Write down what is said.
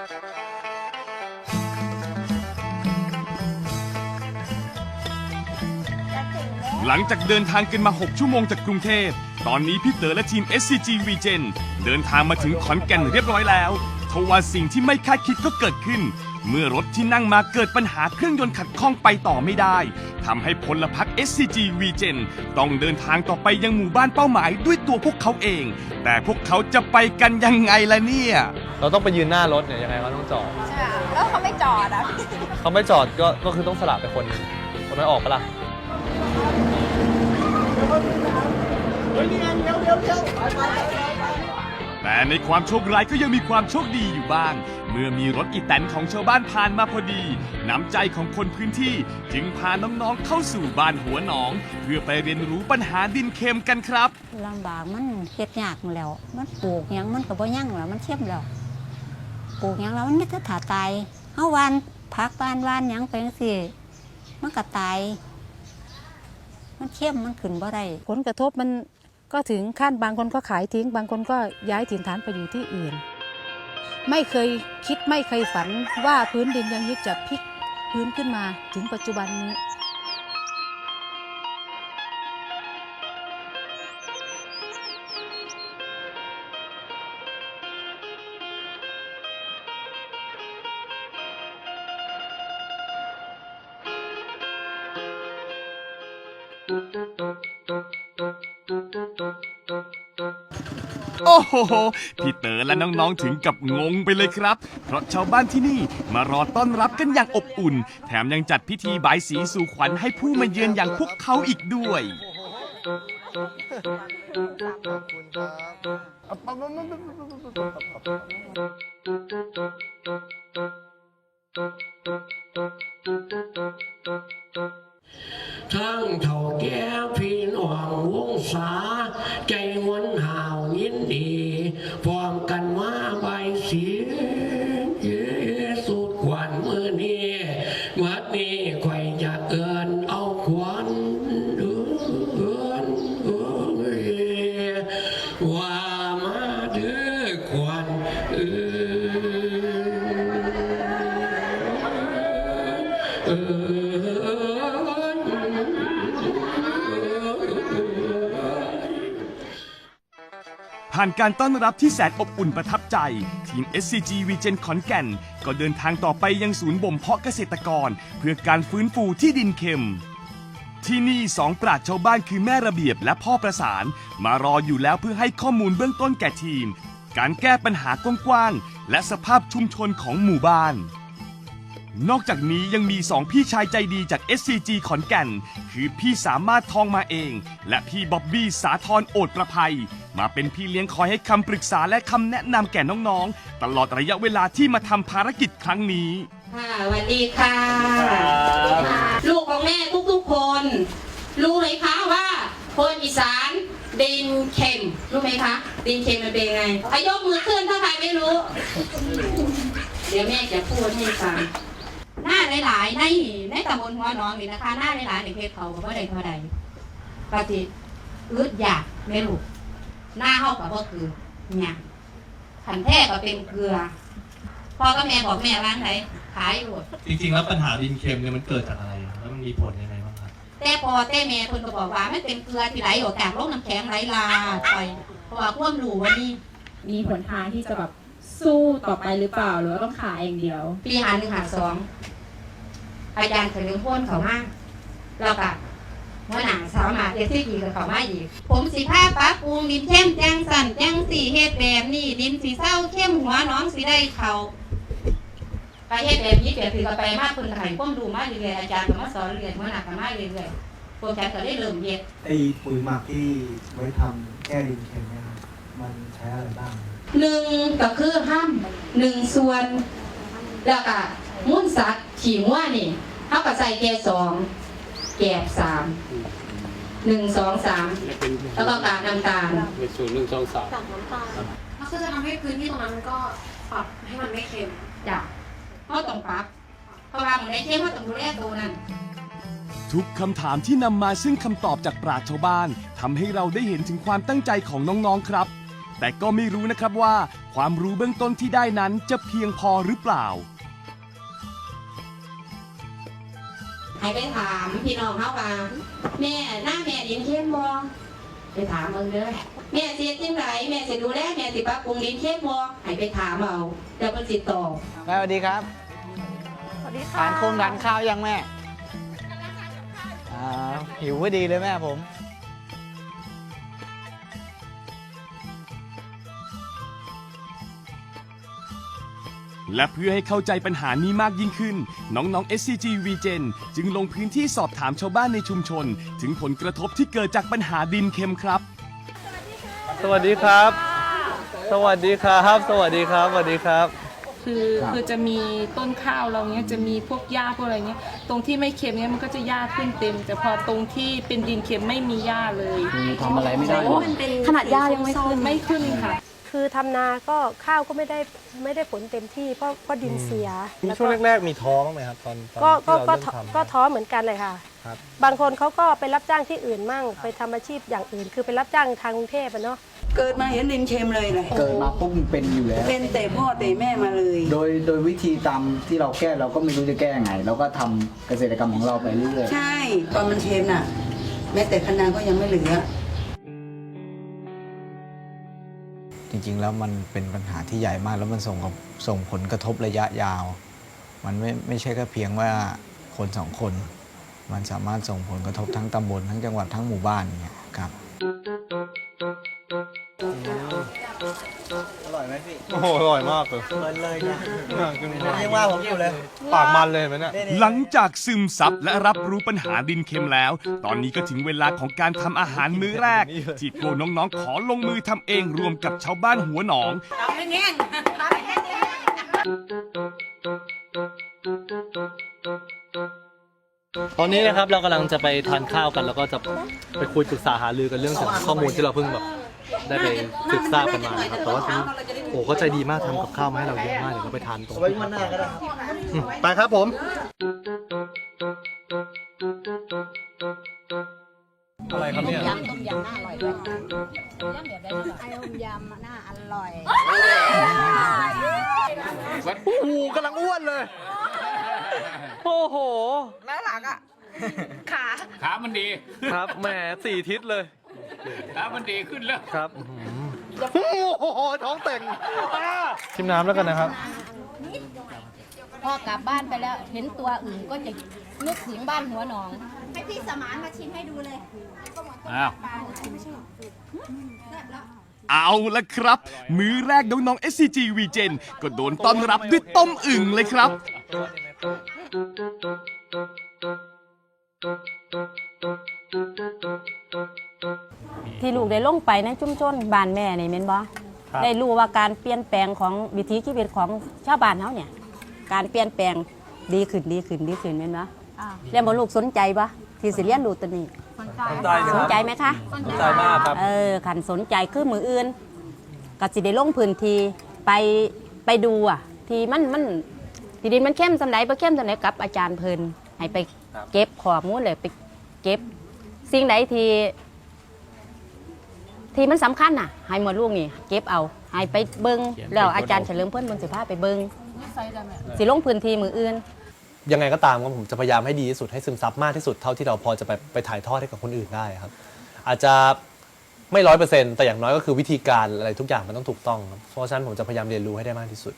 หลังจากเดินทางกันมา 6 ชั่วโมงจากกรุงเทพ ตอนนี้พี่เต๋อและทีม SCG v g e n เดินทางมาถึงขอนแก่นเรียบร้อยแล้ว ทว่าสิ่งที่ไม่คาดคิดก็เกิดขึ้น เมื่อรถที่นั่งมาเกิดปัญหาเครื่องยนต์ขัดข้องไปต่อไม่ได้ทำให้พลพรรค SCG v g e n ต้องเดินทางต่อไปยังหมู่บ้านเป้าหมายด้วยตัวพวกเขาเอง แต่พวกเขาจะไปกันยังไงล่ะเนี่ย เราต้องไปยืนหน้ารถเนี่ยยังไงก็ต้องจอดใช่แล้วเขาไม่จอดอะเขาไม่จอดก็ก็คือต้องสลับไปคนหนึ่งคนนั้นออกปะล่ะแต่ในความโชคร้ายก็ยังมีความโชคดีอยู่บ้าง เมื่อมีรถอีแตนของชาวบ้านผ่านมาพอดี น้ำใจของคนพื้นที่จึงพาน้องๆเข้าสู่บ้านหัวหนอง เพื่อไปเรียนรู้ปัญหาดินเค็มกันครับ ลำบากมันเฮ็ดยากนั่นแหล้ว มันปลูกหยังมันก็บ่ยั่งแล้วมันเข้มแล้วปลูกหยังแล้วมันไม่จะถาตายเฮาหวานผักบานหวานหยังไปจังซี่มันก็ตาย มันเข้มมันขึ้นบ่ได้ผลกระทบมันก็ถึงขั้นบางคนก็ขายทิ้ง บางคนก็ย้ายถิ่นฐานไปอยู่ที่อื่น ไม่เคยคิดไม่เคยฝันว่าพื้นดินอยังนี้จะพลิกพื้นขึ้นมาถึงปัจจุบันนี้ โอ้โหพี่เต๋อและน้องๆถึงกับงงไปเลยครับ เพราะชาวบ้านที่นี่มารอต้อนรับกันอย่างอบอุ่น แถมยังจัดพิธีบายสีสู่ขวัญให้ผู้มาเยือนอย่างพวกเขาอีกด้วย ทั้งเท่าแก่พี่น้องวงศาใจมวนห่าวยินดีพร้อมกันมาใบายสีเยสุดขวัญมือนี้วัดนี้ใครจะเกินเอาขวัญเดือนเอ้ยว่ามาเด้อขวัญเอ้ยเอ้ย ผ่านการต้อนรับที่แสนอบอุ่นประทับใจ ทีม SCG v g e n ขอนแก่น ก็เดินทางต่อไปยังศูนย์บ่มเพาะเกษตรกร เพื่อการฟื้นฟูที่ดินเค็ม ที่นี่สองปราชญ์ชาวบ้านคือแม่ระเบียบและพ่อประสาน มารออยู่แล้วเพื่อให้ข้อมูลเบื้องต้นแก่ทีม การแก้ปัญหากว้างๆและสภาพชุมชนของหมู่บ้าน นอกจากนี้ยังมีสองพี่ชายใจดีจาก SCG ขอนแก่น คือพี่สามารถทองมาเอง และพี่บ๊อบบี้สาธรโอดประภัย มาเป็นพี่เลี้ยงคอยให้คำปรึกษาและคำแนะนำแก่น้องๆ ตลอดระยะเวลาที่มาทำภารกิจครั้งนี้ ค่ะสวัสดีค่ะ ลูกของแม่ทุกๆคน รู้ไหมคะว่าคนอีสานดินเค็ม รู้ไหมคะดินเค็มมันเป็นยังไงอายกมือขึ้นถ้าใครไม่รู้ เดี๋ยวแม่จะพูดให้ฟังห น้าหลายๆในในตำบลหัวหน้องนี่นะคะหน้าหลายๆในเพจเขาบอกว่าใดเท่าใดปฏิอึดอยากไม่รู้หน้าเฮากับก็คือหยังขันแท้ก็เป็นเกลือพ่อกับแม่บอกแม่ร้านไหนขายอยู่จริงๆแล้วปัญหาดินเค็มเนี่ยมันเกิดจากอะไรอะแล้วมันมีผลยังไงบ้างครับแต่พอแต่แม่เพิ่นก็บอกว่ามันเป็นเกลือที่ไหลออกจากโลกน้ำแข็งไหลลาไปเพราะว่าความรู้วันนี้มีหนทางที่จะแบบสู้ต่อไปหรือเปล่าหรือว่าต้องขายอย่างเดียว ปีหาหนึ่งหาสอง อาจารย์เฉลิมพลเขามาแล้วก็หัวหนังสาวมาเด็กที่ดีกับเขามาอีก ผมสีผ้าปรับปรุงดินเข้มแจ้งสั่นแจ้งสีเฮ็ดแบบนี้ดินสีเศร้าเข้มหัวน้องสีได้เขาไปเฮ็ดแบบนี้เปลี่ยนถือกับไปมากคนไข่ความรู้มาเรื่อยๆอาจารย์ก็มาสอนเรียนหัวหนักก็มาเรื่อยๆพวกฉันก็ได้เริ่มเฮ็ดไอ้ปุ๋ยหมักที่ไว้ทำแก้ดินเค็มเนี่ยครับมันใช้อะไรบ้างหนึ่งก็คือห้ามหนึ่งส่วนแล้วก็มุ่นสัตว์ขี่หัวนี่ เขาก็ใส่แก่สองแกบสามหนึ่งสองสามแล้วก็กากน้ำตาลมันก็จะทำให้พื้นที่ตรงนั้นมันก็ปรับให้มันไม่เค็มจ้ะเขาต้องปรับเพราะว่ามันได้เข้มเขาต้องดูแลตัวนั้นทุกคำถามที่นำมาซึ่งคำตอบจากปราชญ์ชาวบ้านทำให้เราได้เห็นถึงความตั้งใจของน้องๆครับ แต่ก็ไม่รู้นะครับว่า ความรู้เบื้องต้นที่ได้นั้นจะเพียงพอหรือเปล่า ให้ไปถามพี่น้องเขาว่าแม่หน้าแม่ดินเข้มบ่ไปถามมึงเด้อแม่เสียจังไรแม่สิดูแลแม่สิปรับปรุงดินเข้มบ่ให้ไปถามเอาเดี๋ยวมันสิตอบแม่สวัสดีครับสวัสดีทานโครงทานข้าวยังแม่อ่าหิวพอดีเลยแม่ผม และเพื่อให้เข้าใจปัญหานี้มากยิ่งขึ้น น้องๆ SCG v g e n จึงลงพื้นที่สอบถามชาวบ้านในชุมชน ถึงผลกระทบที่เกิดจากปัญหาดินเค็มครับ สวัสดีครับ สวัสดีครับ สวัสดีครับ สวัสดีครับ คือคือจะมีต้นข้าวเราเนี้ยจะมีพวกหญ้าพวกอะไรเงี้ย ตรงที่ไม่เค็มเนี้ยมันก็จะหญ้าขึ้นเต็ม แต่พอตรงที่เป็นดินเค็มไม่มีหญ้าเลย ทำอะไรไม่ได้ขนาดหญ้ายังไม่ขึ้น ไม่ขึ้นค่ะ คือทำนาก็ข้าวก็ไม่ได้ไม่ได้ผลเต็มที่เพราะเพราะดินเสียมีแล้วช่วงแรกๆมีท้อบ้างไหมครับตอนตอนก็ก็ที่เราก็เริ่มท้อทำก็ท้อเหมือนกันเลยค่ะ ครับ บางคนเขาก็ไปรับจ้างที่อื่นมั่ง ไปทำอาชีพอย่างอื่น คือไปรับจ้างทางกรุงเทพอะเนาะ เกิดมาเห็นดินเค็มเลยนะเกิดมาปุ๊บมันเป็นอยู่แล้ว เป็นแต่พ่อแต่แม่มาเลย โดยโดยวิธีตามที่เราแก้เราก็ไม่รู้จะแก้ยังไง เราก็ทำเกษตรกรรมของเราไปเรื่อยใช่ ตอนมันเค็มน่ะ แม้แต่คะนาก็ยังไม่เหลือ จริง ๆ แล้วมันเป็นปัญหาที่ใหญ่มาก แล้วมันส่งกับส่งผลกระทบระยะยาว มันไม่ไม่ใช่แค่เพียงว่าคนสองคน มันสามารถส่งผลกระทบทั้งตำบลทั้งจังหวัดทั้งหมู่บ้านเนี่ยครับ อร่อยไหมพี่โอ้โหอร่อยมากเลยเพลินเลยนะขึ้นยังว่าผมอยู่เลยปากมันเลยเห็นไหมเนี่ยหลังจากซึมซับและรับรู้ปัญหาดินเค็มแล้ว ตอนนี้ก็ถึงเวลาของการทำอาหารมื้อแรก ที่โกน้องๆ ขอลงมือทำเองรวมกับชาวบ้านหัวหนองตอนนี้นะครับเรากำลังจะไปทานข้าวกัน แล้วก็จะไปคุยปรึกษาหารือกันเรื่องของข้อมูลที่เราเพิ่งแบบ ได้ไปศึกษากันมานะครับแต่ว่าทีนี้โอ้เขาใจดีมากทำกับข้าวมาให้เราเยอะมากเดี๋ยวเราไปทานตรงที่พักอืมไปครับผม อะไรครับเนี่ย ยำต้มยำน่าอร่อยเลยยำแบบไหนไอ้ต้มยำน่าอร่อยโอ้โหกำลังอ้วนเลย โอ้โหน่ารักอะขามันดี ครับแหมสี่ทิศเลย ขามันดีขึ้นแล้ว ครับโอ้โหท้องแต่งชิมน้ำแล้วกันนะครับ พอกลับบ้านไปแล้ว เห็นตัวอื่นก็จะนึกถึงบ้านหัวหนอง ให้พี่สมานมาชิมให้ดูเลยอ้าว เอาละครับ มื้อแรกน้องๆ SCG v g e n ก็โดนต้อนรับด้วยต้มอึ่งเลยครับ ที่ลูกได้ลงไปในชุมชนบ้านแม่นี่แม่นบ่ครับได้รู้ว่าการเปลี่ยนแปลงของวิถีชีวิตของชาวบ้านเฮาเนี่ย การเปลี่ยนแปลงดีขึ้นดีขึ้นดีขึ้นแม่นบ่แล้วบ่ลูกสนใจบ่ที่สิเรียนรู้ตัวนี้สนใจไหมคะ สนใจมากครับ เออขันสนใจคือมืออื่นก็สิได้ลงพื้นที่ไปไปดูอะ ที่มันมันที่ดินมันเข้มสำไหนบ่เข้มสำไหนกับอาจารย์เพิ่นให้ไปเก็บข้อมูลเลยไปเก็บ สิ่งใดที่ ที่มันสำคัญน่ะให้หมดลูกนี่เก็บเอาให้ไปเบิงแล้วอาจารย์เฉลิมเพิ่นบนสิพาไปเบิงสิลงพื้นที่มืออื่น ยังไงก็ตามครับผมจะพยายามให้ดีที่สุดให้ซึมซับมากที่สุดเท่าที่เราพอจะไปไปถ่ายทอดให้กับคนอื่นได้ครับ อาจจะไม่ร้อยเปอร์เซ็นต์แต่อย่างน้อยก็คือวิธีการอะไรทุกอย่างมันต้องถูกต้องครับเพราะฉะนั้นผมจะพยายามเรียนรู้ให้ได้มากที่สุด